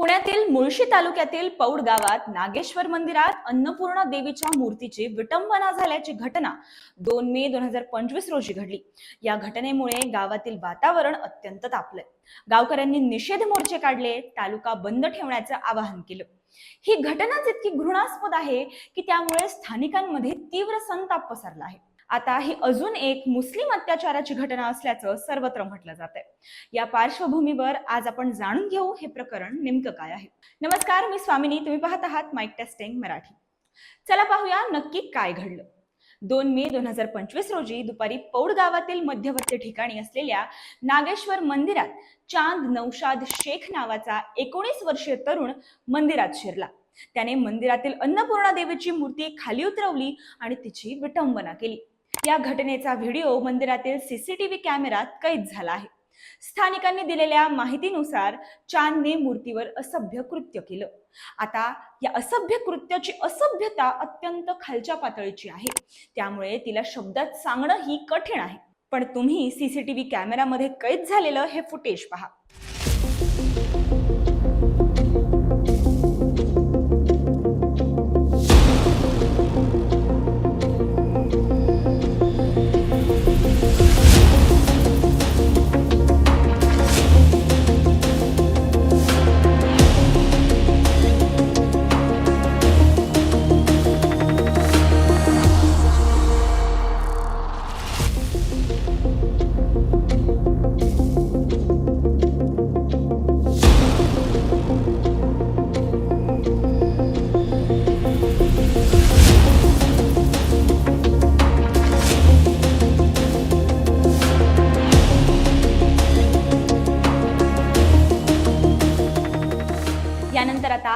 पुण्यातील मुळशी तालुक्यातील पौड गावात नागेश्वर मंदिरात अन्नपूर्णा देवीच्या मूर्तीची विटंबना झाल्याची घटना दोन मे दोन हजार पंचवीस रोजी घडली. या घटनेमुळे गावातील वातावरण अत्यंत तापलंय. गावकऱ्यांनी निषेध मोर्चे काढले तालुका बंद ठेवण्याचं आवाहन केलं. ही घटनाच इतकी घृणास्पद आहे की त्यामुळे स्थानिकांमध्ये तीव्र संताप पसरला आहे. आता ही अजून एक मुस्लिम अत्याचाराची घटना असल्याचं सर्वत्र म्हटलं जात आहे या पार्श्वभूमीवर आज आपण जाणून घेऊ हे प्रकरण नेमकं काय आहे. नमस्कार मी स्वामिनी. तुम्ही पाहत आहात माईक टेस्टिंग मराठी. चला पाहूया नक्की काय घडलं. दोन मे दोन हजार पंचवीस रोजी दुपारी पौड गावातील मध्यवर्ती ठिकाणी असलेल्या नागेश्वर मंदिरात चांद नौशाद शेख नावाचा एकोणीस वर्षीय तरुण मंदिरात शिरला. त्याने मंदिरातील अन्नपूर्णा देवीची मूर्ती खाली उतरवली आणि तिची विटंबना केली. या घटनेचा व्हिडिओ मंदिरातील सीसीटीव्ही कॅमेऱ्यात कैद झाला आहे. स्थानिकांनी दिलेल्या माहितीनुसार चांदने मूर्तीवर असभ्य कृत्य केलं. आता या असभ्य कृत्याची असभ्यता अत्यंत खालच्या पातळीची आहे. त्यामुळे तिला शब्दात सांगणं ही कठीण आहे. पण तुम्ही सीसीटीव्ही कॅमेऱ्यामध्ये कैद झालेलं हे फुटेज पहा.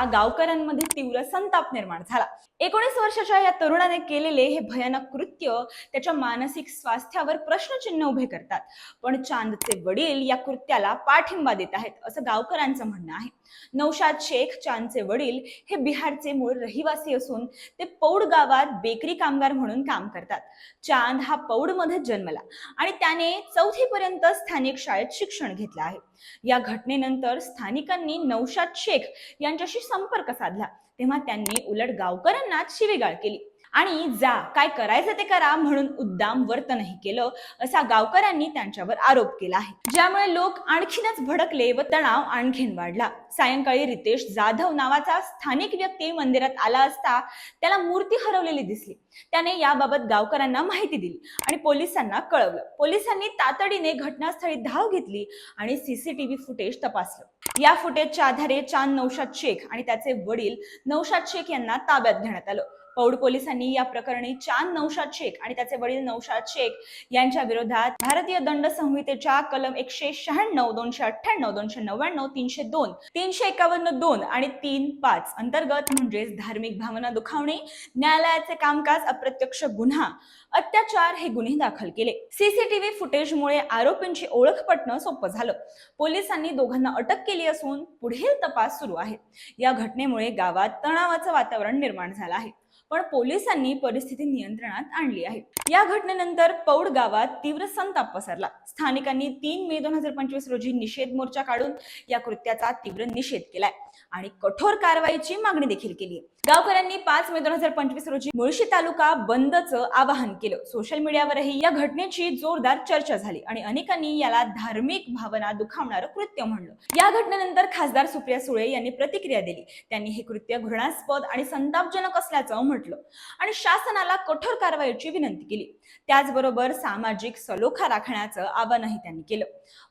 गावकऱ्यांमध्ये तीव्र संताप निर्माण झाला. एकोणीस वर्षाच्या या तरुणाने केलेले हे भयानक कृत्य त्याच्या मानसिक स्वास्थ्यावर प्रश्नचिन्ह उभे करतात. पण चांदचे वडील या कृत्याला पाठिंबा देत आहेत असं गावकऱ्यांचं म्हणणं आहे. नौशाद शेख चांदचे वडील हे बिहारचे मूळ रहिवासी असून ते पौड गावात बेकरी कामगार म्हणून काम करतात. चांद हा पौडमध्ये जन्मला आणि त्याने चौथीपर्यंत स्थानिक शाळेत शिक्षण घेतलं आहे. या घटनेनंतर स्थानिकांनी नौशाद शेख यांच्याशी संपर्क साधला. तेव्हा त्यांनी उलट गावकऱ्यांना शिवेगाळ केली. आणि जा काय करायचं ते करा म्हणून उद्दाम वर्तनही केलं असा गावकऱ्यांनी त्यांच्यावर आरोप केला आहे. ज्यामुळे लोक आणखीनच भडकले व तणाव आणखीन वाढला. सायंकाळी रितेश जाधव नावाचा स्थानिक व्यक्ती मंदिरात आला असता त्याला मूर्ती हरवलेली दिसली. त्याने याबाबत गावकऱ्यांना माहिती दिली आणि पोलिसांना कळवलं. पोलिसांनी तातडीने घटनास्थळी धाव घेतली आणि सीसीटीव्ही फुटेज तपासलं. या फुटेजच्या आधारे चांद नौशाद शेख आणि त्याचे वडील नौशाद शेख यांना ताब्यात घेण्यात आलं. पौड पोलिसांनी या प्रकरणी चांद नौशाद शेख आणि त्याचे वडील नौशाद शेख यांच्या विरोधात भारतीय दंड संहितेच्या कलम एकशे शहाण्णव दोनशे अठ्ठ्याण्णव दोनशे नव्याण्णव तीनशे दोन तीनशे एकावन्न दोन आणि तीन पाच अंतर्गत म्हणजेच धार्मिक भावना दुखावणे न्यायालयाचे कामकाज अप्रत्यक्ष गुन्हा अत्याचार हे गुन्हे दाखल केले. सीसीटीव्ही फुटेजमुळे आरोपींची ओळख पटणं सोपं झालं. पोलिसांनी दोघांना अटक केली असून पुढील तपास सुरू आहे. या घटनेमुळे गावात तणावाचं वातावरण निर्माण झालं आहे. पण पोलिसांनी परिस्थिती नियंत्रणात आणली आहे. या घटनेनंतर पौड गावात तीव्र संताप पसरला. स्थानिकांनी तीन मे दोन हजार पंचवीस रोजी निषेध मोर्चा काढून या कृत्याचा तीव्र निषेध केलाय आणि कठोर कारवाईची मागणी देखील केली गावकऱ्यांनी पाच मे दोन हजार पंचवीस रोजी मुळशी तालुका बंदचं आवाहन केलं. सोशल मीडियावरही या घटनेची जोरदार चर्चा झाली आणि अनेकांनी याला धार्मिक भावना दुखावणारं कृत्य म्हणलं. या घटनेनंतर खासदार सुप्रिया सुळे यांनी प्रतिक्रिया दिली. त्यांनी हे कृत्य घृणास्पद आणि संतापजनक असल्याचं म्हटलं. आणि शासनाला कठोर कारवाईची विनंती केली. त्याचबरोबर सामाजिक सलोखा राखण्याचं आवाहनही त्यांनी केलं.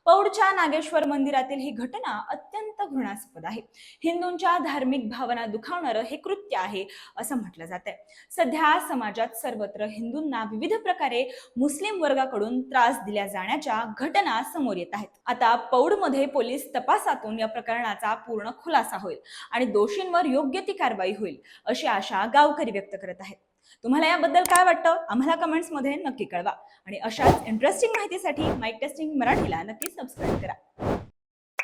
पौडच्या नागेश्वर मंदिरातील ही घटना अत्यंत घृणास्पद आहे. हिंदूंच्या धार्मिक भावना दुखावणारं हे कृत्य आहे असं म्हटलं जात आहे सध्या समाजात सर्वत्र हिंदूंना विविध प्रकारे मुस्लिम वर्गाकडून त्रास दिल्या जाण्याच्या घटना समोर येत आहेत. आता पौडमध्ये पोलीस तपासातून या प्रकरणाचा पूर्ण खुलासा होईल आणि दोषींवर योग्य ती कारवाई होईल अशी आशा गावकरी व्यक्त करत आहेत. तुम्हाला याबद्दल काय वाटतं? आम्हाला कमेंट्समध्ये नक्की कळवा. आणि अशाच इंटरेस्टिंग माहितीसाठी माईक टेस्टिंग मराठीला नक्की सबस्क्राईब करा.